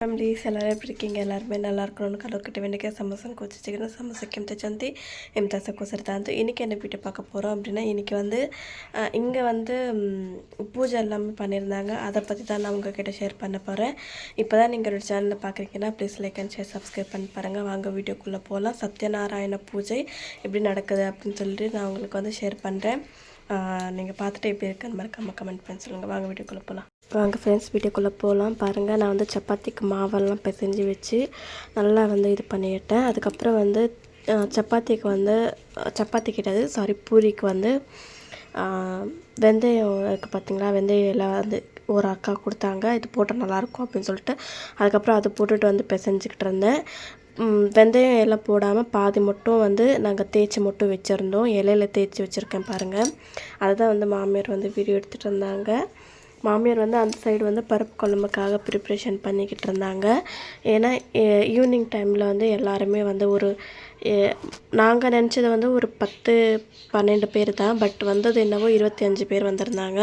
Families ಎಲ್ಲರೂ எப்படி இருக்கீங்க ಎಲ್ಲಾರು நல்லா இருக்கணும்னு கடவுள்கிட்ட வேண்டிக்க சமோசான்னு கொச்சு சிக்கன் சமோசைக்கும் தச்சந்தி இம்தாசை தந்து இன்றைக்கி என்ன வீட்டை பார்க்க போகிறோம் அப்படின்னா இன்றைக்கி வந்து இங்கே வந்து பூஜை எல்லாமே பண்ணியிருந்தாங்க அதை பற்றி தான் நான் உங்ககிட்ட ஷேர் பண்ண போகிறேன் இப்போ தான் நீங்கள் ஒரு சேனலில் பார்க்குறீங்கன்னா please like and share subscribe பண்ணி பாருங்கள் வாங்க வீடியோக்குள்ளே போகலாம் சத்யநாராயண பூஜை எப்படி நடக்குது அப்படின்னு சொல்லிட்டு நான் உங்களுக்கு வந்து ஷேர் பண்ணுறேன் நீங்கள் பார்த்துட்டு எப்படி இருக்குன்னு மறக்காமல் கமெண்ட் பண்ணி சொல்லுங்கள் வாங்க வீடியோக்குள்ளே போகலாம் வாங்க ஃப்ரெண்ட்ஸ் வீடியோக்குள்ளே போகலாம். பாருங்கள் நான் வந்து சப்பாத்திக்கு மாவெல்லாம் பிசைஞ்சு வச்சு நல்லா வந்து இது பண்ணிட்டேன். அதுக்கப்புறம் வந்து சப்பாத்திக்கு வந்து சப்பாத்தி கிடையாது சாரி பூரிக்கு வந்து வெந்தயம் இருக்குது பார்த்தீங்களா வெந்தயம் எல்லாம் வந்து ஒரு அக்கா கொடுத்தாங்க. இது போட்டால் நல்லாயிருக்கும் அப்படின்னு சொல்லிட்டு அதுக்கப்புறம் அதை போட்டுட்டு வந்து பிசைஞ்சிக்கிட்டு இருந்தேன். வெந்தயம் எல்லாம் போடாமல் பாதி மட்டும் வந்து நாங்கள் தேய்ச்சி மட்டும் வச்சுருந்தோம். இலையில தேய்ச்சி வச்சுருக்கேன் பாருங்கள் அதை தான் வந்து மாமியார் வந்து வீடியோ எடுத்துகிட்டு இருந்தாங்க. மாமியார் வந்து அந்த சைடு வந்து பருப்பு குழம்புக்காக ப்ரிப்ரேஷன் பண்ணிக்கிட்டு இருந்தாங்க. ஏன்னா ஈவினிங் டைமில் வந்து எல்லாருமே வந்து ஒரு நாங்கள் நினச்சது வந்து ஒரு பத்து பன்னெண்டு பேர் தான். பட் வந்தது என்னவோ இருபத்தி அஞ்சு பேர் வந்திருந்தாங்க.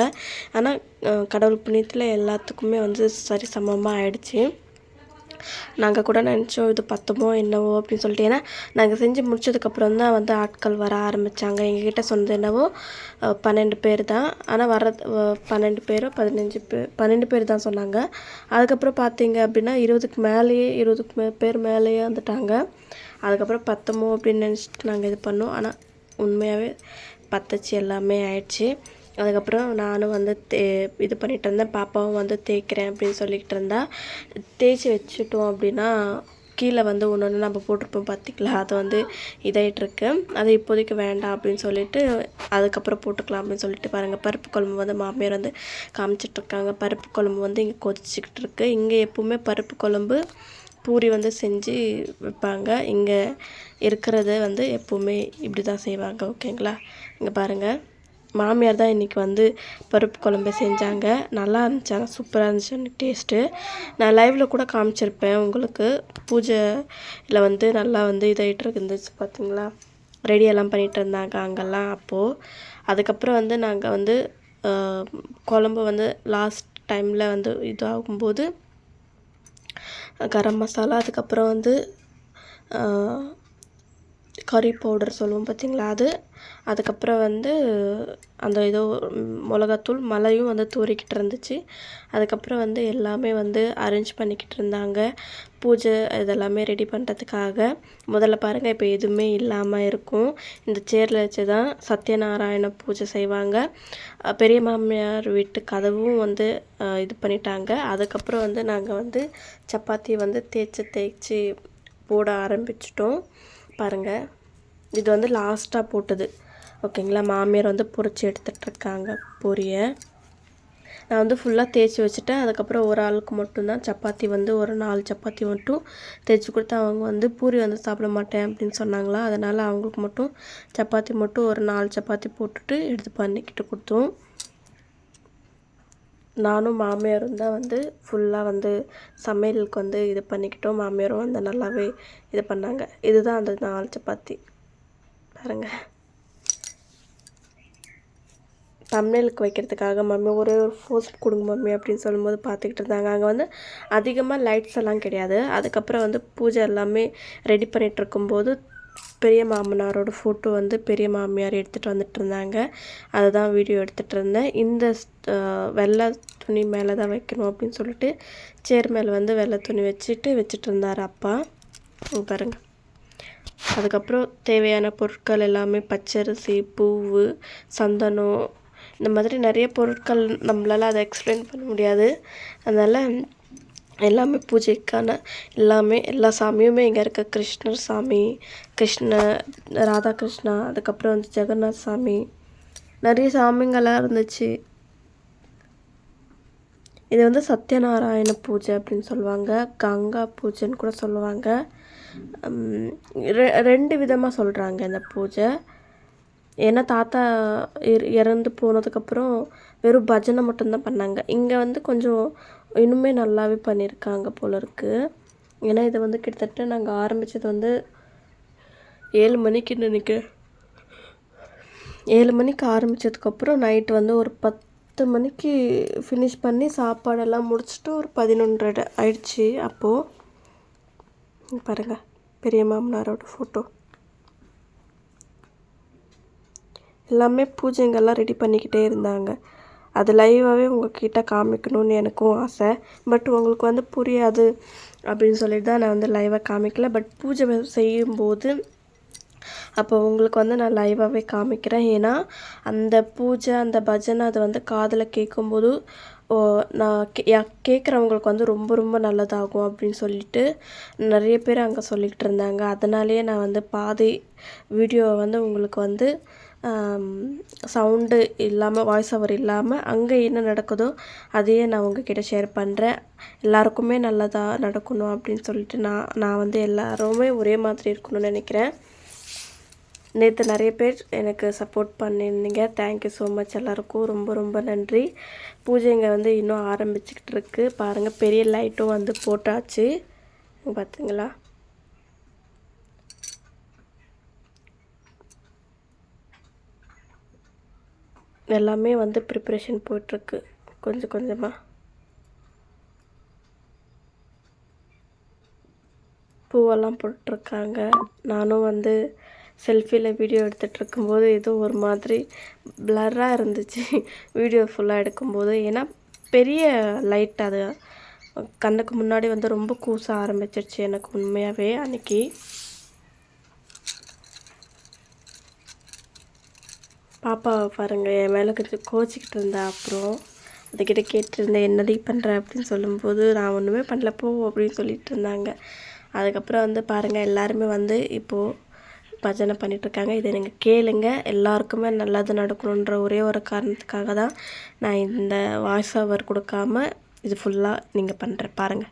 ஆனால் கடவுள் புண்ணியத்தில் எல்லாத்துக்குமே வந்து சரி சமமாக ஆயிடுச்சு. நாங்கள் கூட நினச்சோம் இது பத்தமோ என்னவோ அப்படின்னு சொல்லிட்டு. ஏன்னா நாங்கள் செஞ்சு முடிச்சதுக்கப்புறம் தான் வந்து ஆட்கள் வர ஆரம்பித்தாங்க எங்ககிட்ட சொன்னது என்னவோ பன்னெண்டு பேர் தான். ஆனால் வர்றது பன்னெண்டு பேரோ பதினஞ்சு பேர் பன்னெண்டு பேர் தான் சொன்னாங்க. அதுக்கப்புறம் பார்த்தீங்க அப்படின்னா இருபதுக்கு மேலேயே இருபதுக்கு மே பேர் மேலேயே வந்துட்டாங்க. அதுக்கப்புறம் பத்தமோ அப்படின்னு நினச்சிட்டு நாங்கள் இது பண்ணோம். ஆனால் உண்மையாகவே பத்தச்சு எல்லாமே ஆயிடுச்சு. அதுக்கப்புறம் நானும் வந்து தே இது பண்ணிகிட்டு இருந்தேன். பாப்பாவும் வந்து தேய்க்கிறேன் அப்படின்னு சொல்லிக்கிட்டு இருந்தா தேய்ச்சி வச்சுட்டோம் அப்படின்னா கீழே வந்து ஒன்று ஒன்று நம்ம போட்டிருப்போம் பார்த்திங்களா அது வந்து இதாகிட்ருக்கு அது இப்போதைக்கு வேண்டாம் அப்படின்னு சொல்லிட்டு அதுக்கப்புறம் போட்டுக்கலாம் அப்படின்னு சொல்லிட்டு பாருங்கள் பருப்பு குழம்பு வந்து மாமியார் வந்து காமிச்சிட்ருக்காங்க. பருப்பு குழம்பு வந்து இங்கே கொதிச்சிக்கிட்டு இருக்கு இங்கே எப்பவுமே பருப்பு குழம்பு பூரி வந்து செஞ்சு வைப்பாங்க. இங்கே இருக்கிறது வந்து எப்போவுமே இப்படி தான் செய்வாங்க. ஓகேங்களா? இங்கே பாருங்கள் மாமியார் தான் இன்றைக்கி வந்து பருப்பு குழம்பு செஞ்சாங்க. நல்லா இருந்துச்சு ஆனால் சூப்பராக இருந்துச்சு எனக்கு டேஸ்ட்டு நான் லைவில் கூட காமிச்சிருப்பேன் உங்களுக்கு. பூஜையில் வந்து நல்லா வந்து இதாகிட்டு இருந்துச்சு பார்த்தீங்களா ரெடியெல்லாம் பண்ணிகிட்டு இருந்தாங்க அங்கெல்லாம் அப்போது அதுக்கப்புறம் வந்து நாங்கள் வந்து குழம்பு வந்து லாஸ்ட் டைமில் வந்து இதாகும்போது கரம் மசாலா அதுக்கப்புறம் வந்து கறி பவுடர் சொல்லுவோம் பார்த்தீங்களா அது அதுக்கப்புறம் வந்து அந்த ஏதோ மிளகாத்தூள் மலையும் வந்து தூரிக்கிட்டு இருந்துச்சு. அதுக்கப்புறம் வந்து எல்லாமே வந்து அரேஞ்ச் பண்ணிக்கிட்டு இருந்தாங்க. பூஜை இதெல்லாமே ரெடி பண்ணுறதுக்காக முதல்ல பாருங்கள் இப்போ எதுவுமே இல்லாமல் இருக்கும். இந்த சேரில் வச்சு தான் சத்யநாராயண பூஜை செய்வாங்க. பெரிய மாமியார் வீட்டு கதவும் வந்து இது பண்ணிட்டாங்க. அதுக்கப்புறம் வந்து நாங்கள் வந்து சப்பாத்தி வந்து தேய்ச்சி தேய்ச்சி போட ஆரம்பிச்சிட்டோம். பாருங்கள் இது வந்து லாஸ்ட்டாக போட்டது. ஓகேங்களா மாமியார் வந்து பொரிச்சு எடுத்துகிட்ருக்காங்க பொரியை. நான் வந்து ஃபுல்லாக தேய்ச்சி வச்சுட்டேன். அதுக்கப்புறம் ஒரு ஆளுக்கு மட்டும்தான். சப்பாத்தி வந்து ஒரு நாலு சப்பாத்தி மட்டும் தேய்ச்சி கொடுத்து அவங்க வந்து பூரி வந்து சாப்பிட மாட்டேன் அப்படின்னு சொன்னாங்களா? அதனால் அவங்களுக்கு மட்டும் சப்பாத்தி மட்டும் ஒரு நாலு சப்பாத்தி போட்டுட்டு எடுத்து பண்ணிக்கிட்டு கொடுத்தோம். நானும் மாமியாரும் தான் வந்து ஃபுல்லாக வந்து சமையலுக்கு வந்து இது பண்ணிக்கிட்டோம். மாமியாரும் வந்து நல்லாவே இது பண்ணாங்க. இதுதான் அந்த நாலு சப்பாத்தி. பாருங்க. தமிழுக்கு வைக்கிறதுக்காக மம்மி ஒரே ஒரு ஃபோர்ஸ் கொடுங்க மம்மி அப்படின்னு சொல்லும்போது பார்த்துக்கிட்டு இருந்தாங்க. அங்கே வந்து அதிகமாக லைட்ஸ் எல்லாம் கிடையாது. அதுக்கப்புறம் வந்து பூஜை எல்லாமே ரெடி பண்ணிட்டு இருக்கும்போது பெரிய மாமனாரோட ஃபோட்டோ வந்து பெரிய மாமியார் எடுத்துகிட்டு வந்துட்டு இருந்தாங்க. அதை தான் வீடியோ எடுத்துகிட்டு இருந்தேன். இந்த வெள்ளை துணி மேலே தான் வைக்கணும் அப்படின்னு சொல்லிட்டு சேர் மேலே வந்து வெள்ளை துணி வச்சுட்டு வச்சுட்டு இருந்தார் அப்பா. பாருங்கள் அதுக்கப்புறம் தேவையான பொருட்கள் எல்லாமே பச்சரிசி பூவு சந்தனம் இந்த மாதிரி நிறைய பொருட்கள் நம்மளால் அதை எக்ஸ்பிளைன் பண்ண முடியாது. அதனால் எல்லாமே பூஜைக்கான எல்லாமே எல்லா சாமியுமே இங்கே இருக்க கிருஷ்ணர் சாமி கிருஷ்ண ராதாகிருஷ்ணா அதுக்கப்புறம் வந்து ஜெகநாத் சாமி நிறைய சாமிங்கெல்லாம் இருந்துச்சு. இது வந்து சத்யநாராயண பூஜை அப்படின்னு சொல்லுவாங்க. கங்கா பூஜைன்னு கூட சொல்லுவாங்க. ரெ- ரெண்டு விதமாக சொல்கிறாங்க இந்த பூஜை. ஏன்னா தாத்தா இற- இறந்து போனதுக்கப்புறம் வெறும் பஜனை மட்டும்தான் பண்ணாங்க. இங்கே வந்து கொஞ்சம் இன்னுமே நல்லாவே பண்ணியிருக்காங்க போல இருக்குது ஏன்னா இதை வந்து கிட்டத்தட்ட நாங்கள் ஆரம்பித்தது வந்து ஏழு மணிக்கு நினைக்கிறேன். ஏழு மணிக்கு ஆரம்பித்ததுக்கப்புறம் நைட்டு வந்து ஒரு பத்து மணிக்கு ஃபினிஷ் பண்ணி சாப்பாடெல்லாம் முடிச்சுட்டு ஒரு பதினொன்றரை ஆயிடுச்சு அப்போது பாருங்கள் பெரிய மாமனாரோட ஃபோட்டோ எல்லாமே பூஜைங்கெல்லாம் ரெடி பண்ணிக்கிட்டே இருந்தாங்க. அது லைவாகவே உங்ககிட்ட காமிக்கணும்னு எனக்கும் ஆசை. பட் உங்களுக்கு வந்து புரியாது அப்படின்னு சொல்லிட்டு தான் நான் வந்து லைவாக காமிக்கல. பட் பூஜை செய்யும்போது அப்போ உங்களுக்கு வந்து நான் லைவாகவே காமிக்கிறேன். ஏன்னா அந்த பூஜை அந்த பஜனை அது வந்து காதில் கேட்கும்போது நான் கே கேட்குறவங்களுக்கு வந்து ரொம்ப ரொம்ப நல்லதாகும் அப்படின்னு சொல்லிட்டு நிறைய பேர் அங்கே சொல்லிக்கிட்டு இருந்தாங்க. அதனாலேயே நான் வந்து பாதி வீடியோவை வந்து உங்களுக்கு வந்து சவுண்டு இல்லாமல் வாய்ஸ் ஓவர் இல்லாமல் அங்கே என்ன நடக்குதோ அதையே நான் உங்ககிட்ட ஷேர் பண்ணுறேன் எல்லாருக்குமே நல்லதாக நடக்கணும் அப்படின்னு சொல்லிட்டு நான் நான் வந்து எல்லாருமே ஒரே மாதிரி இருக்கணும்னு நினைக்கிறேன். நேற்று நிறைய பேர் எனக்கு சப்போர்ட் பண்ணியிருந்தீங்க. தேங்க்யூ ஸோ மச் எல்லாருக்கும். ரொம்ப ரொம்ப நன்றி. பூஜைங்க வந்து இன்னும் ஆரம்பிச்சுக்கிட்டு இருக்கு. பாருங்கள் பெரிய லைட்டும் வந்து போட்டாச்சு. பார்த்தீங்களா எல்லாமே வந்து ப்ரிப்ரேஷன் போயிட்டுருக்கு. கொஞ்சம் கொஞ்சமாக பூவெல்லாம் போட்டிருக்காங்க. நானும் வந்து செல்ஃபியில் வீடியோ எடுத்துகிட்டு இருக்கும்போது ஏதோ ஒரு மாதிரி ப்ளர்ராக இருந்துச்சு. வீடியோ ஃபுல்லாக எடுக்கும்போது. ஏன்னா பெரிய லைட் அது. கண்ணுக்கு முன்னாடி வந்து ரொம்ப கூச ஆரம்பிச்சிருச்சு எனக்கு உண்மையாகவே அன்றைக்கி பாப்பாவை பாருங்கள் என் மேலே கொஞ்சம் கோச்சிக்கிட்டு இருந்தா அப்புறம் அதுக்கிட்ட கேட்டிருந்தேன் என்னடி பண்ணுற அப்படின்னு சொல்லும்போது நான் ஒன்றுமே பண்ணல போ அப்படின்னு சொல்லிட்டு இருந்தாங்க. அதுக்கப்புறம் வந்து பாருங்கள் எல்லாருமே வந்து இப்போது பஜனை பண்ணிகிட்ருக்காங்க இதை நீங்கள் கேளுங்க. எல்லாருக்குமே நல்லது நடக்கணுன்ற ஒரே ஒரு காரணத்துக்காக தான் நான் இந்த வாய்ஸ் ஓவர் கொடுக்காம இது ஃபுல்லாக நீங்கள் பண்ணுற பாருங்கள்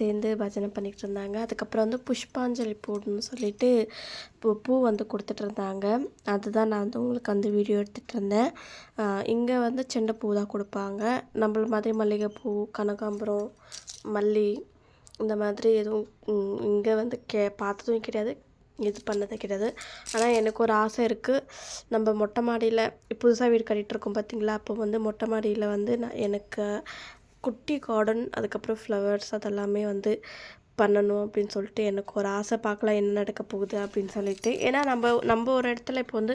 சேர்ந்து பஜனை பண்ணிகிட்டு இருந்தாங்க அதுக்கப்புறம் வந்து புஷ்பாஞ்சலி போடணும்னு சொல்லிட்டு பூ பூ வந்து கொடுத்துட்டு இருந்தாங்க அதுதான் நான் வந்து உங்களுக்கு வந்து வீடியோ எடுத்துகிட்டு இருந்தேன். இங்கே வந்து செண்டை பூ தான் கொடுப்பாங்க. நம்மள மாதிரி மல்லிகைப்பூ கனகாம்பரம் மல்லி இந்த மாதிரி எதுவும் இங்கே வந்து கே பார்த்ததும் கிடையாது. இது பண்ணது கிடையாது. ஆனால் எனக்கு ஒரு ஆசை இருக்குது நம்ம மொட்டை மாடியில் புதுசாக வீடு கட்டிகிட்டு இருக்கோம் பார்த்தீங்களா அப்போ வந்து மொட்டை மாடியில் வந்து நான் எனக்கு குட்டி கார்டன் அதுக்கப்புறம் ஃப்ளவர்ஸ் அதெல்லாமே வந்து பண்ணணும் அப்படின்னு சொல்லிட்டு எனக்கு ஒரு ஆசை பார்க்கலாம் என்ன நடக்க போகுது அப்படின்னு சொல்லிட்டு. ஏன்னா நம்ம நம்ம ஒரு இடத்துல இப்போ வந்து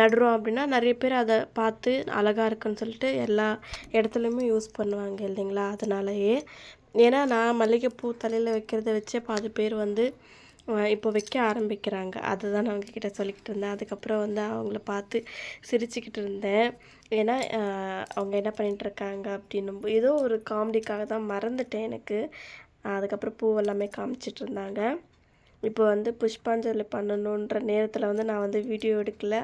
நடுறோம் அப்படின்னா நிறைய பேர் அதை பார்த்து அழகாக இருக்குன்னு சொல்லிட்டு எல்லா இடத்துலையுமே யூஸ் பண்ணுவாங்க இல்லைங்களா? அதனாலயே ஏன்னா நான் மல்லிகைப்பூ தலையில் வைக்கிறத வச்சே பாதி பேர் வந்து இப்போ வைக்க ஆரம்பிக்கிறாங்க. அதுதான் நான் அவங்கக்கிட்ட சொல்லிக்கிட்டு இருந்தேன். அதுக்கப்புறம் வந்து அவங்கள பார்த்து சிரிச்சுக்கிட்டு இருந்தேன். ஏன்னா அவங்க என்ன பண்ணிகிட்ருக்காங்க இருக்காங்க அப்படின்னும் ஏதோ ஒரு காமெடிக்காக தான் மறந்துட்டேன் எனக்கு. அதுக்கப்புறம் பூ எல்லாமே காமிச்சிட்டு இருந்தாங்க. இப்போ வந்து புஷ்பாஞ்சலி பண்ணணுன்ற நேரத்தில் வந்து நான் வந்து வீடியோ எடுக்கல.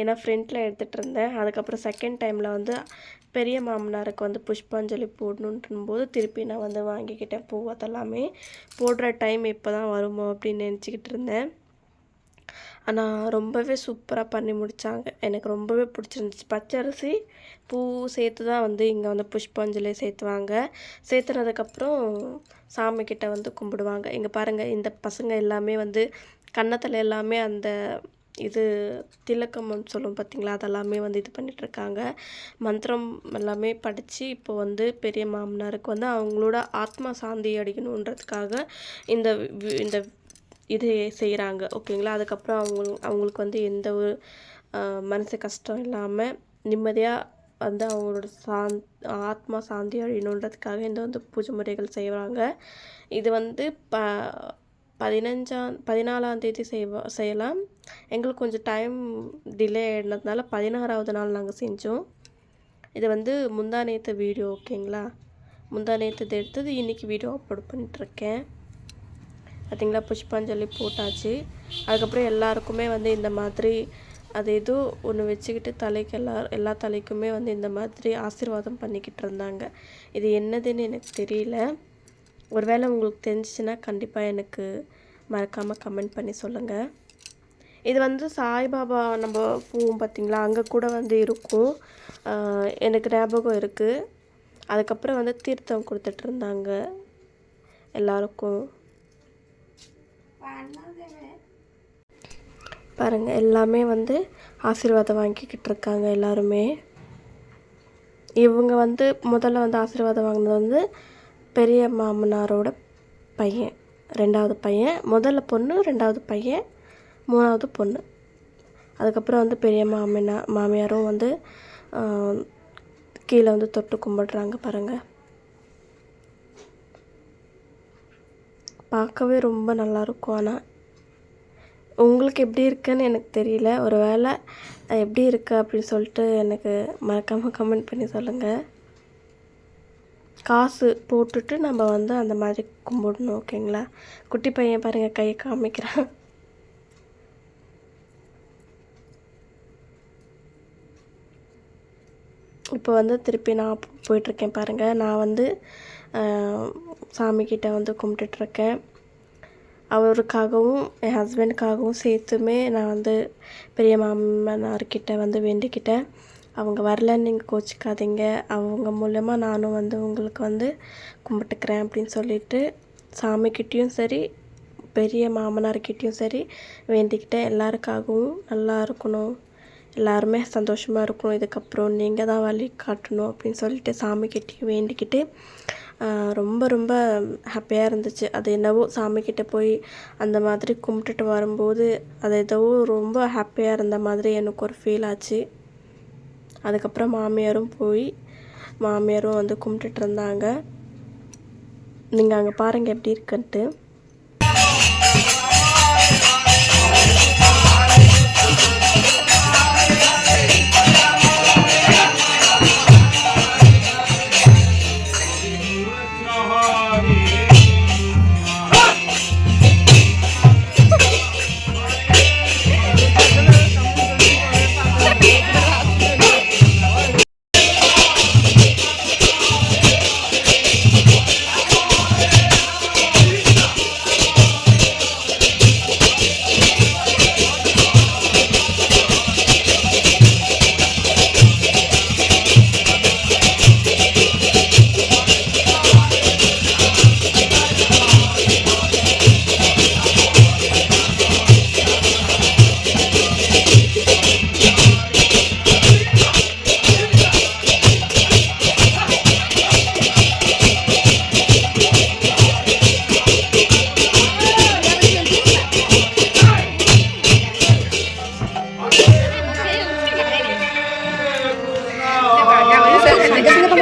ஏன்னா ஃப்ரண்ட்டில் எடுத்துகிட்டு இருந்தேன். அதுக்கப்புறம் செகண்ட் டைமில் வந்து பெரிய மாமனாருக்கு வந்து புஷ்பாஞ்சலி போடணுன்றும் போது திருப்பி நான் வந்து வாங்கிக்கிட்டேன் பூ அதெல்லாமே. போடுற டைம் இப்போ தான் வருமோ அப்படின்னு நினச்சிக்கிட்டு இருந்தேன். ஆனால் ரொம்பவே சூப்பராக பண்ணி முடித்தாங்க எனக்கு ரொம்பவே பிடிச்சிருந்துச்சு. பச்சரிசி பூ சேர்த்து தான் வந்து இங்கே வந்து புஷ்பாஞ்சலி சேர்த்துவாங்க. சேர்த்துனதுக்கப்புறம் சாமிக்கிட்ட வந்து கும்பிடுவாங்க. இங்கே பாருங்கள் இந்த பசங்க எல்லாமே வந்து கன்னத்தில் எல்லாமே அந்த இது திலக்கம்னு சொல்லும் பார்த்தீங்களா? அதெல்லாமே வந்து இது பண்ணிகிட்ருக்காங்க மந்திரம் எல்லாமே படித்து இப்போ வந்து பெரிய மாமனாருக்கு வந்து அவங்களோட ஆத்மா சாந்தி அடையணுன்றதுக்காக இந்த வி- இந்த இது செய்கிறாங்க ஓகேங்களா? அதுக்கப்புறம் அவங்க அவங்களுக்கு வந்து எந்த ஒரு மனசு கஷ்டம் இல்லாமல் நிம்மதியாக வந்து அவங்களோட சாந் ஆத்மா சாந்தி அழியணுன்றதுக்காக இந்த வந்து பூஜை முறைகள் செய்கிறாங்க இது வந்து ப பதினஞ்சாம் பதினாலாம் தேதி செய்வா செய்யலாம். எங்களுக்கு கொஞ்சம் டைம் டிலே ஆகினதுனால பதினாறாவது நாள் நாங்கள் செஞ்சோம். இது வந்து முந்தா நேற்று வீடியோ ஓகேங்களா முந்தா நேற்று எடுத்தது இன்றைக்கி வீடியோ அப்லோட் பண்ணிகிட்ருக்கேன் பார்த்தீங்களா புஷ்பாஞ்சலி போட்டாச்சு. அதுக்கப்புறம் எல்லாருக்குமே வந்து இந்த மாதிரி அது ஏதோ ஒன்று வச்சுக்கிட்டு தலைக்கு எல்லா எல்லா தலைக்குமே வந்து இந்த மாதிரி ஆசீர்வாதம் பண்ணிக்கிட்டு இருந்தாங்க. இது என்னதுன்னு எனக்கு தெரியல. ஒருவேளை உங்களுக்கு தெரிஞ்சிச்சுன்னா கண்டிப்பாக எனக்கு மறக்காமல் கமெண்ட் பண்ணி சொல்லுங்கள் இது வந்து சாய்பாபா நம்ம பூவும் பார்த்திங்களா அங்கே கூட வந்து இருக்கும். எனக்கு ஞாபகம் இருக்குது அதுக்கப்புறம் வந்து தீர்த்தம் கொடுத்துட்டு இருந்தாங்க எல்லாருக்கும். பாருங்கள் எல்லாமே வந்து ஆசீர்வாதம் வாங்கிக்கிட்டு இருக்காங்க எல்லாருமே. இவங்க வந்து முதல்ல வந்து ஆசீர்வாதம் வாங்கினது வந்து பெரிய மாமனாரோட பையன் ரெண்டாவது பையன் முதல்ல பொண்ணு ரெண்டாவது பையன் மூணாவது பொண்ணு. அதுக்கப்புறம் வந்து பெரிய மாமனா மாமியாரும் வந்து கீழே வந்து தொட்டு கும்பிடுறாங்க பாருங்கள் பார்க்கவே ரொம்ப நல்லாயிருக்கும் ஆனால் உங்களுக்கு எப்படி இருக்குன்னு எனக்கு தெரியல. ஒரு வேளை எப்படி இருக்குது அப்படின்னு சொல்லிட்டு எனக்கு மறக்காமல் கமெண்ட் பண்ணி சொல்லுங்கள் காசு போட்டுட்டு நம்ம வந்து அந்த மாதிரி கும்பிடணும் ஓகேங்களா? குட்டி பையன் பாருங்கள் கையை காமிக்கிறான். இப்போ வந்து திருப்பி நான் போயிட்டுருக்கேன் பாருங்கள் நான் வந்து சாமிக்கிட்ட வந்து கும்பிட்டுட்ருக்கேன். அவருக்காகவும் என் ஹஸ்பண்டுக்காகவும் சேர்த்துமே நான் வந்து பெரிய மாமனார்கிட்ட வந்து வேண்டிக்கிட்டேன். அவங்க வரலன்னு நீங்கள் கோச்சிக்காதீங்க. அவங்க மூலயமா நானும் வந்து உங்களுக்கு வந்து கும்பிட்டுக்கிறேன் அப்படின்னு சொல்லிட்டு சாமிக்கிட்டேயும் சரி பெரிய மாமனார்கிட்டேயும் சரி வேண்டிக்கிட்டேன் எல்லாருக்காகவும் நல்லா இருக்கணும். எல்லாருமே சந்தோஷமாக இருக்கணும். இதுக்கப்புறம் நீங்கள் தான் வழி காட்டணும் அப்படின்னு சொல்லிட்டு சாமிக்கிட்டேயும் வேண்டிக்கிட்டு ரொம்ப ரொம்ப ஹாப்பியாக இருந்துச்சு. அது என்னவோ சாமிக்கிட்ட போய் அந்த மாதிரி கும்பிட்டுட்டு வரும்போது அது ஏதோ ரொம்ப ஹாப்பியாக இருந்த மாதிரி எனக்கு ஒரு ஃபீல் ஆச்சு. அதுக்கப்புறம் மாமியாரும் போய் மாமியாரும் வந்து கும்பிட்டுட்டு இருந்தாங்க. நீங்கள் அங்கே பாருங்கள் எப்படி இருக்குன்ட்டு.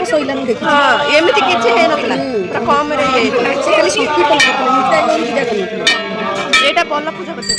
కిచెన్ సోయిలం దేకి ఆ ఏమిటి కిచెన్ హేనతలా పురా కమ్ రే ఏ యాక్చువల్లీ సుక్కి తలా మిటై లోని దిగా ఏటా బల్ల పూజ బతే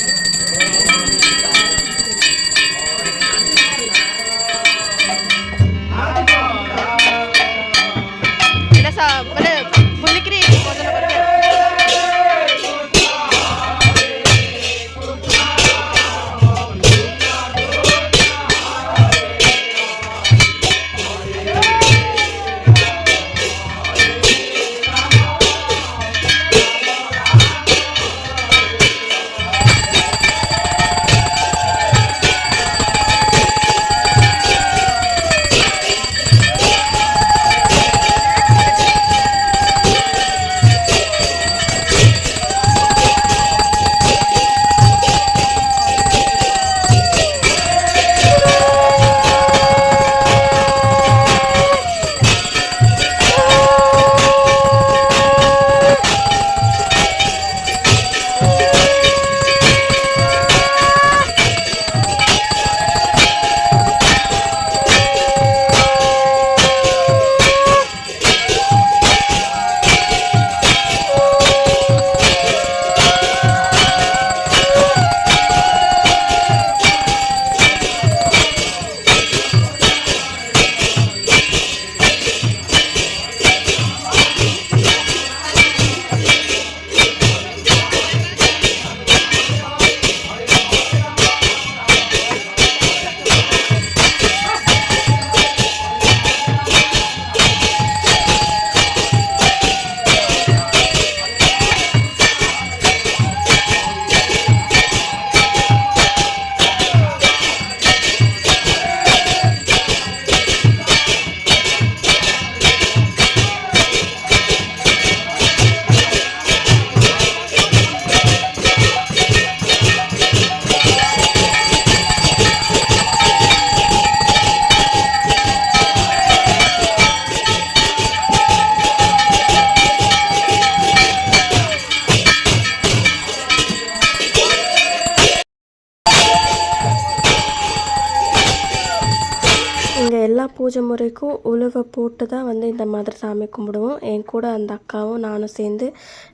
வரைக்கும் உழுவை போட்டு தான் வந்து இந்த மாதிரி சாமி கும்பிடுவோம். என் கூட அந்த அக்காவும் நானும் சேர்ந்து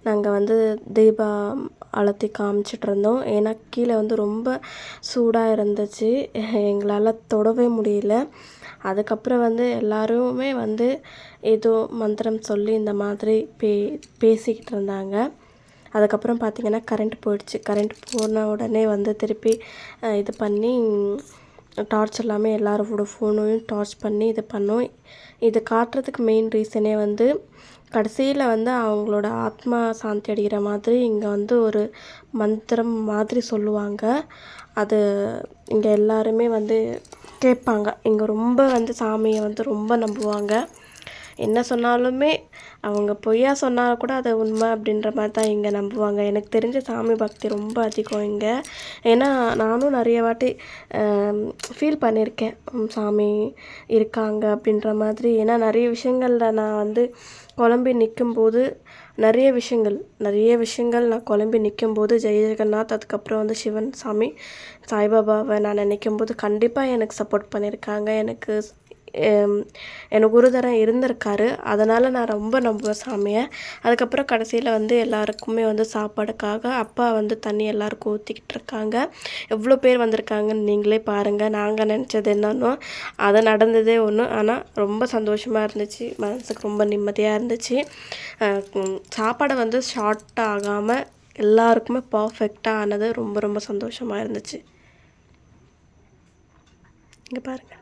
நாங்கள் வந்து தீபா அழுத்தி காமிச்சிட்டு இருந்தோம். ஏன்னா கீழே வந்து ரொம்ப சூடாக இருந்துச்சு. எங்களால் தொடவே முடியல. அதுக்கப்புறம் வந்து எல்லாருமே வந்து ஏதோ மந்திரம் சொல்லி இந்த மாதிரி பே பேசிக்கிட்டு இருந்தாங்க. அதுக்கப்புறம் பார்த்திங்கன்னா கரண்ட் போயிடுச்சு. கரண்ட் போன உடனே வந்து திருப்பி இது பண்ணி டார்ச் எல்லாமே எல்லாரோட ஃபோனையும் டார்ச் பண்ணி இது பண்ணோம். இது காட்டுறதுக்கு மெயின் ரீசனே வந்து கடைசியில் வந்து அவங்களோட ஆத்மா சாந்தி அடைகிற மாதிரி இங்கே வந்து ஒரு மந்திரம் மாதிரி சொல்லுவாங்க. அது இங்கே எல்லாருமே வந்து கேட்பாங்க. இங்கே ரொம்ப வந்து சாமியை வந்து ரொம்ப நம்புவாங்க. என்ன சொன்னாலுமே அவங்க பொய்யா சொன்னால் கூட அது உண்மை அப்படின்ற மாதிரி தான் இங்கே நம்புவாங்க. எனக்கு தெரிஞ்ச சாமி பக்தி ரொம்ப அதிகம் இங்கே. ஏன்னா நானும் நிறைய வாட்டி ஃபீல் பண்ணியிருக்கேன். சாமி இருக்காங்க அப்படின்ற மாதிரி. ஏன்னா நிறைய விஷயங்களில் நான் வந்து குழம்பி நிற்கும்போது நிறைய விஷயங்கள் நிறைய விஷயங்கள் நான் குழம்பி நிற்கும்போது ஜெய ஜெகநாத் அதுக்கப்புறம் வந்து சிவன் சாமி சாய்பாபாவை நான் நினைக்கும் போது கண்டிப்பாக எனக்கு சப்போர்ட் பண்ணியிருக்காங்க. எனக்கு எனக்கு குருதரன் இருந்திருக்காரு. அதனால் நான் ரொம்ப நம்புவேன் சாமியை. அதுக்கப்புறம் கடைசியில் வந்து எல்லாருக்குமே வந்து சாப்பாடுக்காக அப்பா வந்து தண்ணி எல்லாருக்கும் ஊற்றிக்கிட்டு இருக்காங்க. எவ்வளோ பேர் வந்திருக்காங்கன்னு நீங்களே பாருங்கள் நாங்கள் நினச்சது என்னன்னோ அது நடந்ததே ஒன்று ஆனால் ரொம்ப சந்தோஷமாக இருந்துச்சு. மனசுக்கு ரொம்ப நிம்மதியாக இருந்துச்சு. சாப்பாடை வந்து ஷார்ட் ஆகாமல் எல்லாருக்குமே பர்ஃபெக்டாக ஆனது ரொம்ப ரொம்ப சந்தோஷமாக இருந்துச்சு. இங்கே பாருங்கள்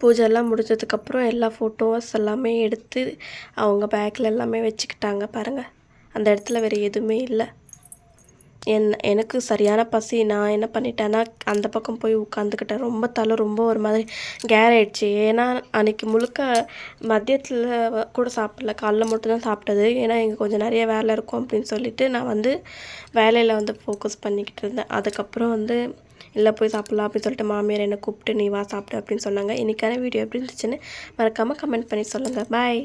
பூஜைலாம் முடிஞ்சதுக்கப்புறம் எல்லா ஃபோட்டோஸ் எல்லாமே எடுத்து அவங்க பேக்கில் எல்லாமே வச்சுக்கிட்டாங்க பாருங்கள் அந்த இடத்துல வேறு எதுவுமே இல்லை. என் எனக்கு சரியான பசி. நான் என்ன பண்ணிட்டேன்னா அந்த பக்கம் போய் உட்காந்துக்கிட்டேன் ரொம்ப தலை ரொம்ப ஒரு மாதிரி கேர் ஆகிடுச்சி ஏன்னா அன்னைக்கு முழுக்க மதியத்தில் கூட சாப்பிடல. காலைல மட்டும்தான் சாப்பிட்டது. ஏன்னா எங்கள் கொஞ்சம் நிறைய வேலை இருக்கும் அப்படின்னு சொல்லிட்டு நான் வந்து வேலையில் வந்து ஃபோக்கஸ் பண்ணிக்கிட்டு இருந்தேன். அதுக்கப்புறம் வந்து இல்லை போய் சாப்பிட்லாம் அப்படின்னு சொல்லிட்டு மாமியார் என்னை கூப்பிட்டு நீ வா சாப்பிடு அப்படின்னு சொன்னாங்க. இன்றைக்கான வீடியோ எப்படி இருந்துச்சுன்னு மறக்காமல் கமெண்ட் பண்ணி சொல்லுங்கள் பாய்